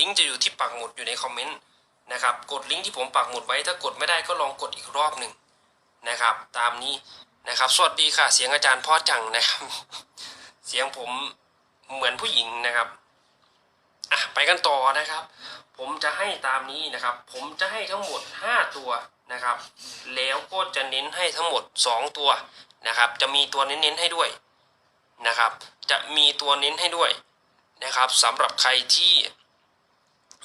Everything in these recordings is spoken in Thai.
ลิงก์จะอยู่ที่ปักหมุดอยู่ในคอมเมนต์นะครับกดลิงก์ที่ผมปักหมุดไว้ถ้ากดไม่ได้ก็ลองกดอีกรอบหนึ่งนะครับ ตามนี้นะครับ สวัสดีค่ะ เสียงอาจารย์พ่อจังนะครับ เสียงผมเหมือนผู้หญิงนะครับอะไปกันต่อนะครับ ผมจะให้ตามนี้นะครับ ผมจะให้ทั้งหมด 5 ตัวนะครับ แล้วก็จะเน้นให้ทั้งหมด 2 ตัวนะครับ จะมีตัวเน้นๆให้ด้วยนะครับ จะมีตัวเน้นให้ด้วยนะครับสำหรับใครที่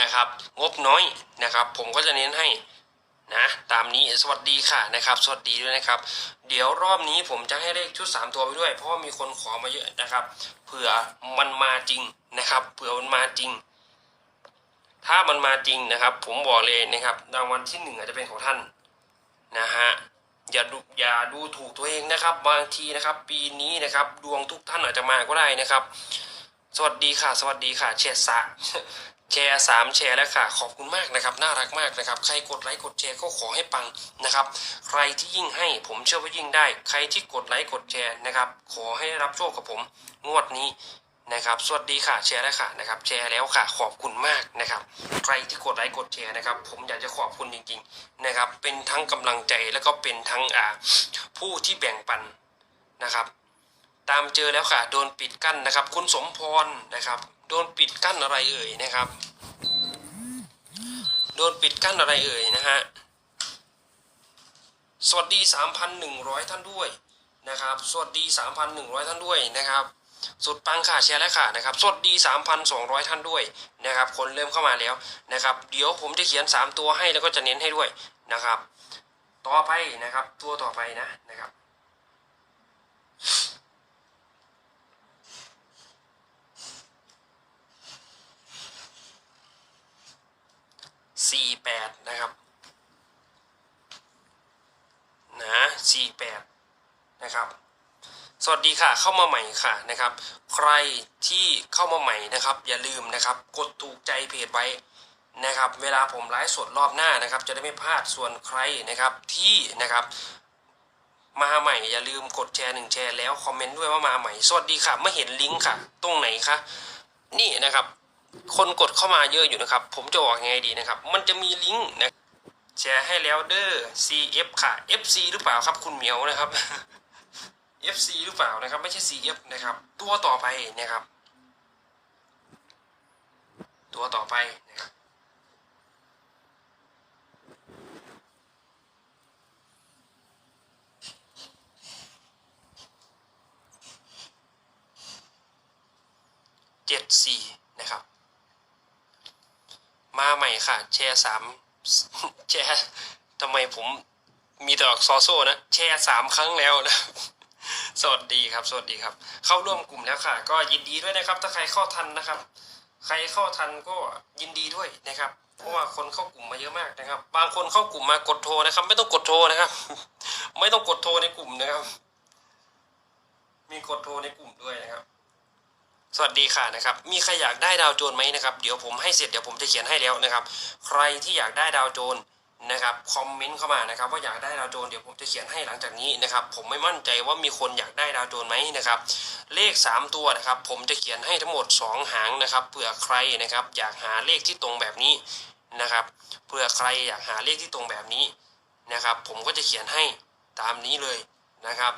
นะครับ งบน้อยนะครับ ผมก็จะเน้นให้นะตามนี้สวัสดีค่ะนะครับ สวัสดีด้วยนะครับ เดี๋ยวรอบนี้ผมจะให้เลขชุด 3 ตัวไปด้วย เพราะามีคนขอมาเยอะนะครับเผื่อมันมาจริงนะครับเผื่อมันมาจริง ถ้ามันมาจริงนะครับ ผมบอกเลยนะครับรางวัลที่หนึ่งอาจจะเป็นของท่านนะฮะอย่าดูอย่าดูถูกตัวเองนะครับ บางทีนะครับ ปีนี้นะครับ ดวงทุกท่านอาจจะมาก็ได้นะครับ สวัสดีค่ะ สวัสดีค่ะแชร์สะ แชร์สามแชร์แล้วค่ะ ขอบคุณมากนะครับ น่ารักมากนะครับ ใครกดไลค์กดแชร์ก็ขอให้ปังนะครับ ใครที่ยิ่งให้ผมเชื่อว่ายิ่งได้ ใครที่กดไลค์กดแชร์นะครับ ขอให้รับโชคกับผมงวดนี้นะครับ สวัสดีค่ะแชร์แล้วค่ะนะครับ แชร์แล้วค่ะ ขอบคุณมากนะครับ ใครที่กดไลค์กดแชร์นะครับ ผมอยากจะขอบคุณจริงๆนะครับ เป็นทั้งกำลังใจแล้วก็เป็นทั้งอ่าผู้ที่แบ่งปันนะครับ ตามเจอแล้วค่ะ โดนปิดกั้นนะครับ คุณสมพรนะครับ โดนปิดกั้นอะไรเอ่ยนะครับ โดนปิดกั้นอะไรเอ่ยนะฮะสวัสดี 3,100 ท่านด้วยนะครับ สวัสดี 3,100 ท่านด้วยนะครับ สุดปังค่ะแชร์แล้วค่ะนะครับ สวัสดี 3,200 ท่านด้วยนะครับ คนเริ่มเข้ามาแล้วนะครับ เดี๋ยวผมจะเขียน 3 ตัวให้แล้วก็จะเน้นให้ด้วยนะครับ ต่อไปนะครับ ตัวต่อไปนะนะครับ สี่แปดนะครับนะสี่แปดนะครับ สวัสดีค่ะเข้ามาใหม่ค่ะนะครับ ใครที่เข้ามาใหม่นะครับ อย่าลืมนะครับ กดถูกใจเพจไว้นะครับ เวลาผมไลฟ์สดรอบหน้านะครับ จะได้ไม่พลาดส่วนใครนะครับที่นะครับมาใหม่อย่าลืมกดแชร์หนึ่งแชร์แล้วคอมเมนต์ด้วยว่ามาใหม่ สวัสดีค่ะไม่เห็นลิงก์ค่ะ ตรงไหนคะนี่นะครับ คนกดเข้ามาเยอะอยู่นะครับ ผมจะบอกยังไงดีนะครับ มันจะมีลิงก์นะแชร์ให้แล้วเด้อ CF ค่ะ FC หรือเปล่าครับคุณเหมียวนะครับ FC หรือเปล่านะครับ ไม่ใช่ CF นะครับ ตัวต่อไปนะครับ ตัวต่อไปนะครับ เจ็ดสี่นะครับ มาใหม่ ค่ะ แชร์สามแชร์ทำไมผมมีแต่ออกซอโซ่นะ แชร์สามครั้งแล้วนะสวัสดีครับ สวัสดีครับ เข้าร่วมกลุ่มแล้วค่ะ ก็ยินดีด้วยนะครับ ถ้าใครเข้าทันนะครับ ใครเข้าทันก็ยินดีด้วยนะครับ เพราะว่าคนเข้ากลุ่มมาเยอะมากนะครับ บางคนเข้ากลุ่มมากดโทรนะครับ ไม่ต้องกดโทรนะครับ ไม่ต้องกดโทรในกลุ่มนะครับ มีกดโทรในกลุ่มด้วยนะครับ สวัสดีค่ะนะครับ มีใครอยากได้ดาวโจรไหมนะครับ เดี๋ยวผมให้เสร็จเดี๋ยวผมจะเขียนให้แล้วนะครับ ใครที่อยากได้ดาวโจรนะครับคอมเมนต์เข้ามานะครับว่าอยากได้ดาวโจรเดี๋ยวผมจะเขียนให้หลังจากนี้นะครับผมไม่มั่นใจว่ามีคนอยากได้ดาวโจรไหมนะครับเลข 3 ตัวนะครับผมจะเขียนให้ทั้งหมด 2 หางนะครับเผื่อใครนะครับอยากหาเลขที่ตรงแบบนี้นะครับเผื่อใครอยากหาเลขที่ตรงแบบนี้นะครับผมก็จะเขียนให้ตามนี้เลยนะครับ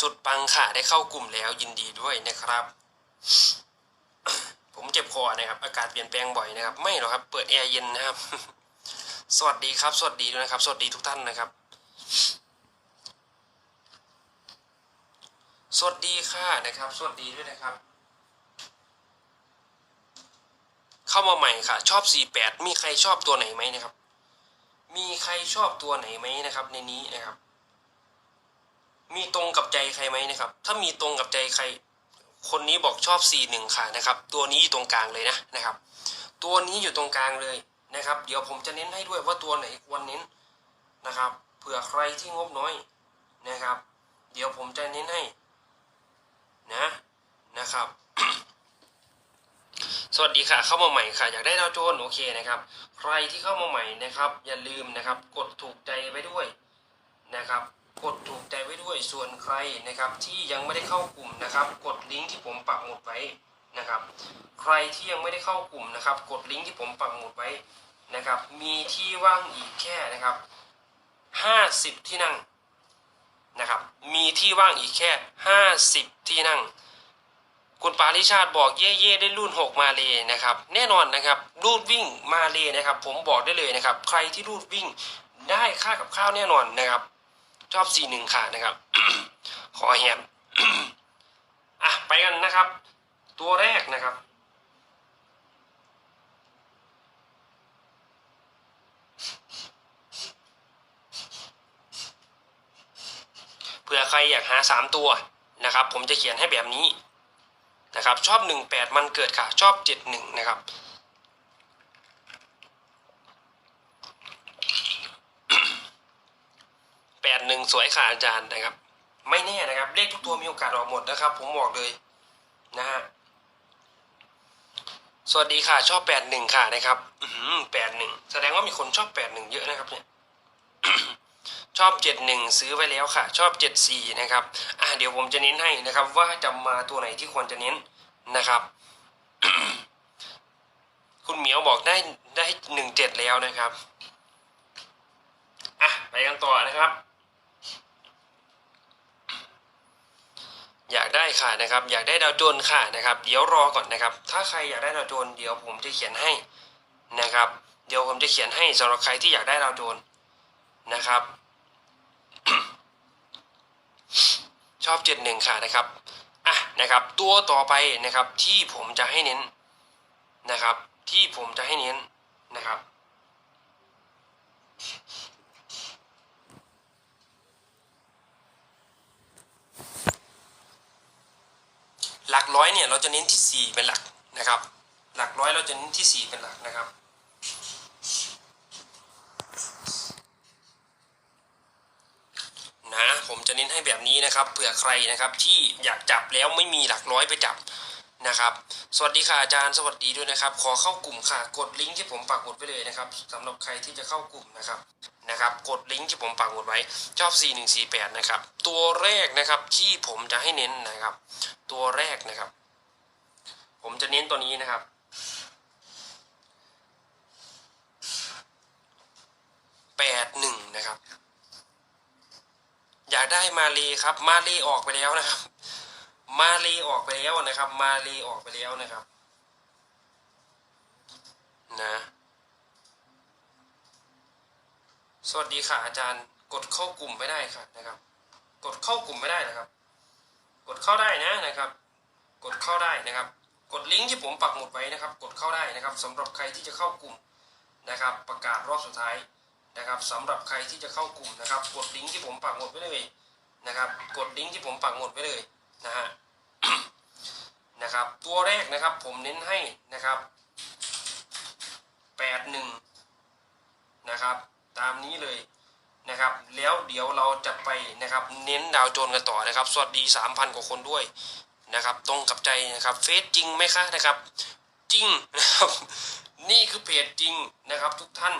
สุดปังค่ะได้เข้ากลุ่มแล้วยินดีด้วยนะครับ ผมเจ็บคอนะครับ อากาศเปลี่ยนแปลงบ่อยนะครับ ไม่หรอกครับ เปิดแอร์เย็นนะครับ สวัสดีครับ สวัสดีด้วยนะครับ สวัสดีทุกท่านนะครับ สวัสดีค่ะนะครับ สวัสดีด้วยนะครับ เข้ามาใหม่ค่ะ ชอบ 48 มีใครชอบตัวไหนไหมนะครับ มีใครชอบตัวไหนไหมนะครับ ในนี้นะครับ มีตรงกับใจใครไหมนะครับ ถ้ามีตรงกับใจใคร คนนี้บอกชอบ 41 ค่ะนะครับ ตัวนี้อยู่ตรงกลางเลยนะนะครับ ตัวนี้อยู่ตรงกลางเลยนะครับ เดี๋ยวผมจะเน้นให้ด้วยว่าตัวไหนควรเน้นนะครับ เผื่อใครที่งบน้อยนะครับ เดี๋ยวผมจะเน้นให้นะนะครับ สวัสดีค่ะ เข้ามาใหม่ค่ะ อยากได้ดาวโจนโอเคนะครับ ใครที่เข้ามาใหม่นะครับ อย่าลืมนะครับ กดถูกใจไว้ด้วยนะครับ กดถูกใจไว้ด้วยส่วนใครนะครับ ที่ยังไม่ได้เข้ากลุ่มนะครับ กดลิงก์ที่ผมปักหมุดไว้นะครับ ใครที่ยังไม่ได้เข้ากลุ่มนะครับ กดลิงก์ที่ผมปักหมุดไว้นะครับ มีที่ว่างอีกแค่นะครับห้าสิบที่นั่งนะครับ มีที่ว่างอีกแค่ห้าสิบที่นั่ง คุณปาริชาติบอกเย่เย่ได้รุ่น 6 มาเลยนะครับ แน่นอนนะครับรูดวิ่งมาเลยนะครับ ผมบอกได้เลยนะครับ ใครที่รูดวิ่งได้ค่ากับข้าวแน่นอนนะครับ ชอบ4 1ค่ะนะครับ ขอแฮมอะไปกันนะครับ ตัวแรกนะครับเผื่อใครอยากหา3ตัวนะครับ ผมจะเขียนให้แบบนี้นะครับ ชอบ18มันเกิดค่ะ ชอบ71นะครับ แป ดหนึ่งสวยค่ะอาจารย์นะครับ ไม่แน่นะครับ เลขทุกตัวมีโอกาสออกหมดนะครับ ผมบอกเลยนะฮะสวัสดีค่ะชอบแปดหนึ่งค่ะนะครับแปดหนึ่งแสดงว่ามีคนชอบแปดหนึ่งเยอะนะครับเนี่ยชอบเจ็ดหนึ่งซื้อไว้แล้วค่ะ ชอบเจ็ดสี่นะครับอะเดี๋ยวผมจะเน้นให้นะครับ ว่าจะมาตัวไหนที่ควรจะเน้นนะครับ คุณเหมียวบอกได้ได้หนึ่งเจ็ดแล้วนะครับอะไปกันต่อนะครับ อยากได้ค่ะนะครับ อยากได้ดาวโจนค่ะนะครับ เดี๋ยวรอก่อนนะครับ ถ้าใครอยากได้ดาวโจนเดี๋ยวผมจะเขียนให้นะครับ เดี๋ยวผมจะเขียนให้สำหรับใครที่อยากได้ดาวโจนนะครับ ชอบเจ็ดหนึ่งค่ะนะครับอะนะครับ ตัวต่อไปนะครับที่ผมจะให้เน้นนะครับ ที่ผมจะให้เน้นนะครับ หลัก ร้อยเนี่ยเราจะเน้นที่ 4 เป็นหลักนะครับ หลักร้อยเราจะเน้นที่ 4 เป็นหลักนะครับ นะผมจะเน้นให้แบบนี้นะครับเผื่อใครนะครับที่อยากจับแล้วไม่มีหลักร้อยไปจับ นะครับ สวัสดีค่ะอาจารย์สวัสดีด้วยนะครับ ขอเข้ากลุ่มค่ะ กดลิงก์ที่ผมปักหมุดไว้เลยนะครับสำหรับใครที่จะเข้ากลุ่มนะครับนะครับ กดลิงก์ที่ผมปักหมุดไว้ชอบ 4148 นะครับ ตัวแรกนะครับที่ผมจะให้เน้นนะครับ ตัวแรกนะครับ ผมจะเน้นตัวนี้นะครับแปดหนึ่งนะครับ อยากได้มาเลครับ มาเลออกไปแล้วนะครับ มาเลออกไปแล้วนะครับ มาเลออกไปแล้วนะครับ นะ สวัสดีค่ะอาจารย์ กดเข้ากลุ่มไม่ได้ค่ะนะครับ กดเข้ากลุ่มไม่ได้นะครับ กดเข้าได้นะนะครับ กดเข้าได้นะครับ กดลิงก์ที่ผมปักหมุดไว้นะครับ กดเข้าได้นะครับสำหรับใครที่จะเข้ากลุ่มนะครับ ประกาศรอบสุดท้ายนะครับสำหรับใครที่จะเข้ากลุ่มนะครับ กดลิงก์ที่ผมปักหมุดไว้เลยนะครับ กดลิงก์ที่ผมปักหมุดไว้เลยนะฮะ นะครับ ตัวแรกนะครับผมเน้นให้นะครับแปดหนึ่งนะครับ ตามนี้เลยนะครับ แล้วเดี๋ยวเราจะไปนะครับ เน้นดาวโจนกันต่อนะครับ สวัสดีสามพันกว่าคนด้วยนะครับ ตรงกับใจนะครับเฟซจริงไหมคะนะครับ จริงนะครับ นี่คือเพจจริงนะครับ ทุกท่าน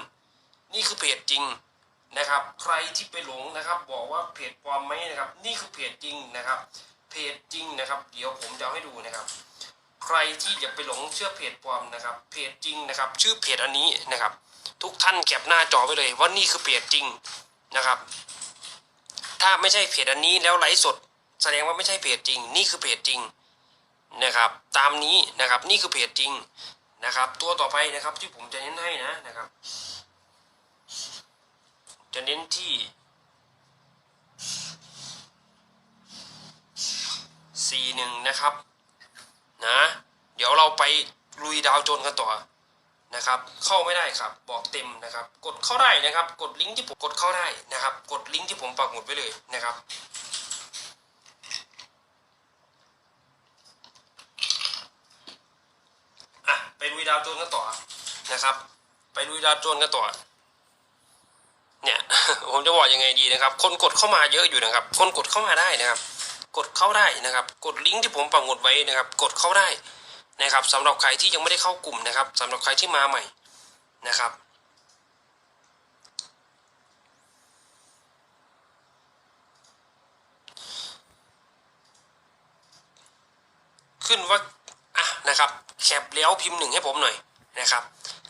นี่คือเพจจริงนะครับ ใครที่ไปหลงนะครับ บอกว่าเพจปลอมไหมนะครับ นี่คือเพจจริงนะครับ เพจจริงนะครับ เดี๋ยวผมจะให้ดูนะครับ ใครที่จะไปหลงเชื่อเพจปลอมนะครับ เพจจริงนะครับ ชื่อเพจอันนี้นะครับ ทุกท่านแคปหน้าจอไว้เลยว่านี่คือเพจจริงนะครับ ถ้าไม่ใช่เพจอันนี้แล้วไลฟ์สด แสดงว่าไม่ใช่เพจจริง นี่คือเพจจริงนะครับ ตามนี้นะครับนี่คือเพจจริงนะครับ ตัวต่อไปนะครับที่ผมจะเน้นให้นะนะครับ จะเน้นที่สี่หนึ่งนะครับ นะ เดี๋ยวเราไปลุยดาวโจนกันต่อนะครับ เข้าไม่ได้ครับ บอกเต็มนะครับ กดเข้าได้นะครับ กดลิงก์ที่ผมกดเข้าได้นะครับ กดลิงก์ที่ผมปักหมุดไว้เลยนะครับอะไปลุยดาวโจนกันต่อนะครับ ไปลุยดาวโจนกันต่อเนี่ยผมจะบอกยังไงดีนะครับ คนกดเข้ามาเยอะอยู่นะครับ คนกดเข้ามาได้นะครับ กดเข้าได้นะครับ กดลิงก์ที่ผมปักหมุดไว้นะครับ กดเข้าได้นะครับสำหรับใครที่ยังไม่ได้เข้ากลุ่มนะครับสำหรับใครที่มาใหม่นะครับขึ้นว่าอะนะครับแคปแล้วพิมพ์หนึ่งให้ผมหน่อยนะครับ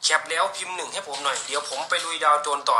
แคปแล้วพิมพ์หนึ่งให้ผมหน่อย เดี๋ยวผมไปลุยดาวโจนต่อ